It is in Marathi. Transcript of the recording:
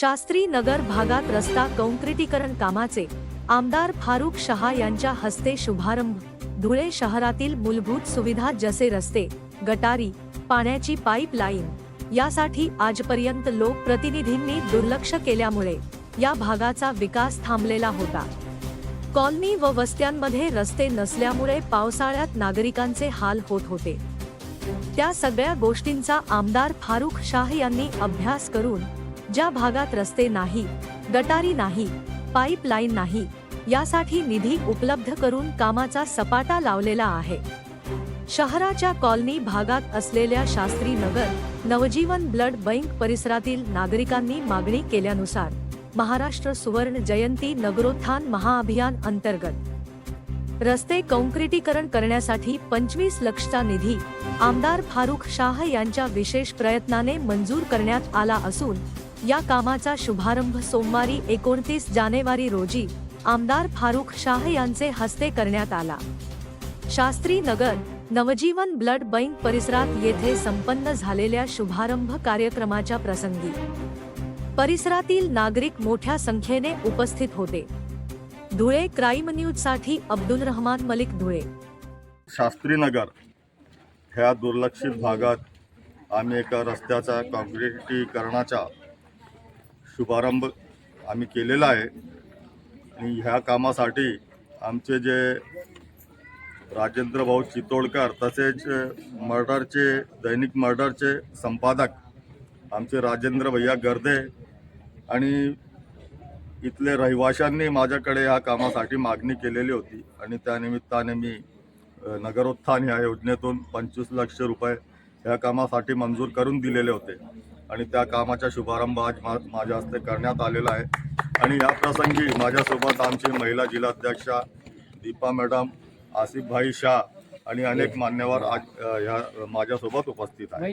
शास्त्री नगर भागात रस्ता कॉन्क्रिटीकरण कामाचे आमदार फारुख शहा यांच्या हस्ते शुभारंभ. धुळे शहरातील मूलभूत सुविधा जसे रस्ते गटारी पाण्याची पाईपलाईन यासाठी आजपर्यंत लोकप्रतिनिधींनी दुर्लक्ष केल्यामुळे या भागाचा विकास थांबलेला होता. कॉलनी व वस्त्यांमध्ये रस्ते नसल्यामुळे पावसाळ्यात नागरिकांचे हाल होत होते. त्या सगळ्या गोष्टींचा आमदार फारुख शाह यांनी अभ्यास करून ज्या भागात रस्ते नाही गटारी नाही पाईपलाईन नाही यासाठी निधी उपलब्ध करून कामाचा सपाटा लावलेला आहे. शहराच्या कॉलनी भागात असलेल्या शास्त्री नगर नवजीवन ब्लड बँक परिसरातील नागरिकांनी मागणी केल्यानुसार महाराष्ट्र सुवर्ण जयंती नगरोत्थान महाअभियान अंतर्गत. रस्ते कॉन्क्रिटीकरण करण्यासाठी पंचवीस लक्षचा निधी आमदार फारुख शाह यांच्या विशेष प्रयत्नाने मंजूर करण्यात आला असून या कामाचा शुभारंभ सोमवारी एकोणतीस जानेवारी रोजी आमदार फारुख शाह यांचे हस्ते करण्यात आला. शास्त्री नगर नवजीवन ब्लड बँक परिसरात येथे संपन्न झालेल्या शुभारंभ कार्यक्रमाच्या प्रसंगी परिसरातील नागरिक मोठ्या संख्येने उपस्थित होते. धुळे क्राईम न्यूजसाठी अब्दुल रहमान मलिक धुळे. शास्त्री नगर ह्या दुर्लक्षित भागात आम्ही एका रस्त्याचा काँक्रिटीकरणाच्या शुभारंभ आम्ही केलेला आहे. आणि ह्या कामासाठी आमचे जे राजेंद्र भाऊ चितोडकर तसेच मर्डरचे दैनिक मर्डरचे संपादक आमचे राजेंद्र भैया गर्दे आणि इथले रहिवाशांनी माझ्याकडे या कामासाठी मागणी केलेली होती. आणि त्यानिमित्ताने मी नगरोत्थान ह्या योजनेतून पंचवीस लक्ष रुपये ह्या कामासाठी मंजूर करून दिलेले होते. आणि त्या कामाचा शुभारंभ आज मा माझ्या हस्ते करण्यात आलेला आहे. आणि या प्रसंगी माझ्यासोबत आमची महिला जिल्हाध्यक्षा दीपा मॅडम आसिफभाई शाह आणि अनेक मान्यवर आज ह्या माझ्यासोबत उपस्थित आहेत.